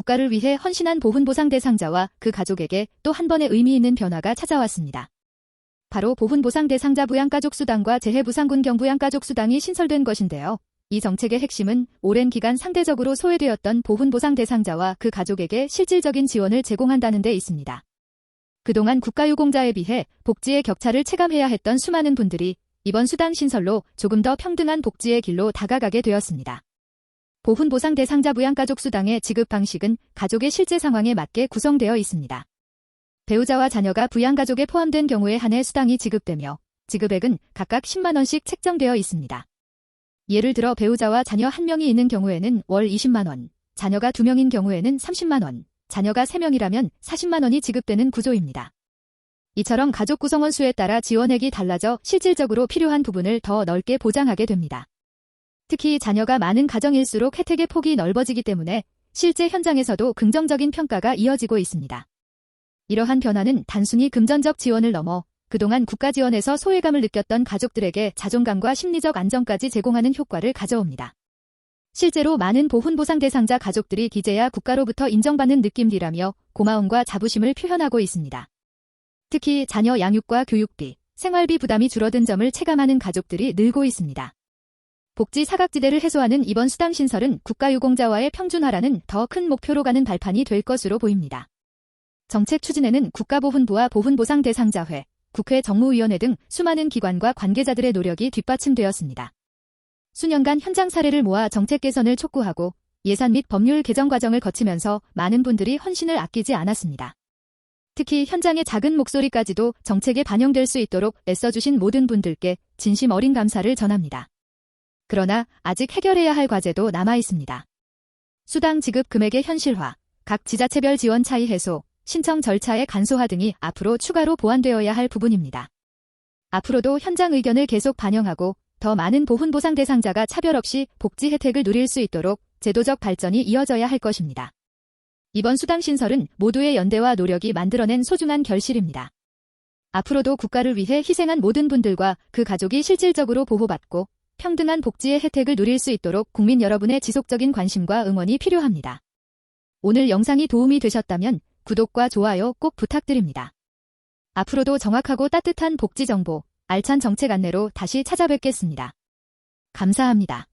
국가를 위해 헌신한 보훈보상 대상자와 그 가족에게 또 한 번의 의미 있는 변화가 찾아왔습니다. 바로 보훈보상 대상자 부양가족수당과 재해부상군 경부양가족수당이 신설된 것인데요. 이 정책의 핵심은 오랜 기간 상대적으로 소외되었던 보훈보상 대상자와 그 가족에게 실질적인 지원을 제공한다는 데 있습니다. 그동안 국가유공자에 비해 복지의 격차를 체감해야 했던 수많은 분들이 이번 수당 신설로 조금 더 평등한 복지의 길로 다가가게 되었습니다. 보훈보상 대상자 부양가족 수당의 지급 방식은 가족의 실제 상황에 맞게 구성되어 있습니다. 배우자와 자녀가 부양가족에 포함된 경우에 한해 수당이 지급되며 지급액은 각각 10만원씩 책정되어 있습니다. 예를 들어 배우자와 자녀 한 명이 있는 경우에는 월 20만원, 자녀가 두 명인 경우에는 30만원, 자녀가 3명이라면 40만원이 지급되는 구조입니다. 이처럼 가족 구성원 수에 따라 지원액이 달라져 실질적으로 필요한 부분을 더 넓게 보장하게 됩니다. 특히 자녀가 많은 가정일수록 혜택의 폭이 넓어지기 때문에 실제 현장에서도 긍정적인 평가가 이어지고 있습니다. 이러한 변화는 단순히 금전적 지원을 넘어 그동안 국가 지원에서 소외감을 느꼈던 가족들에게 자존감과 심리적 안정까지 제공하는 효과를 가져옵니다. 실제로 많은 보훈보상 대상자 가족들이 기재야 국가로부터 인정받는 느낌이라며 고마움과 자부심을 표현하고 있습니다. 특히 자녀 양육과 교육비, 생활비 부담이 줄어든 점을 체감하는 가족들이 늘고 있습니다. 복지 사각지대를 해소하는 이번 수당 신설은 국가유공자와의 평준화라는 더 큰 목표로 가는 발판이 될 것으로 보입니다. 정책 추진에는 국가보훈부와 보훈보상 대상자회, 국회 정무위원회 등 수많은 기관과 관계자들의 노력이 뒷받침되었습니다. 수년간 현장 사례를 모아 정책 개선을 촉구하고 예산 및 법률 개정 과정을 거치면서 많은 분들이 헌신을 아끼지 않았습니다. 특히 현장의 작은 목소리까지도 정책에 반영될 수 있도록 애써주신 모든 분들께 진심 어린 감사를 전합니다. 그러나 아직 해결해야 할 과제도 남아 있습니다. 수당 지급 금액의 현실화, 각 지자체별 지원 차이 해소, 신청 절차의 간소화 등이 앞으로 추가로 보완되어야 할 부분입니다. 앞으로도 현장 의견을 계속 반영하고 더 많은 보훈 보상 대상자가 차별 없이 복지 혜택을 누릴 수 있도록 제도적 발전이 이어져야 할 것입니다. 이번 수당 신설은 모두의 연대와 노력이 만들어낸 소중한 결실입니다. 앞으로도 국가를 위해 희생한 모든 분들과 그 가족이 실질적으로 보호받고 평등한 복지의 혜택을 누릴 수 있도록 국민 여러분의 지속적인 관심과 응원이 필요합니다. 오늘 영상이 도움이 되셨다면 구독과 좋아요 꼭 부탁드립니다. 앞으로도 정확하고 따뜻한 복지 정보, 알찬 정책 안내로 다시 찾아뵙겠습니다. 감사합니다.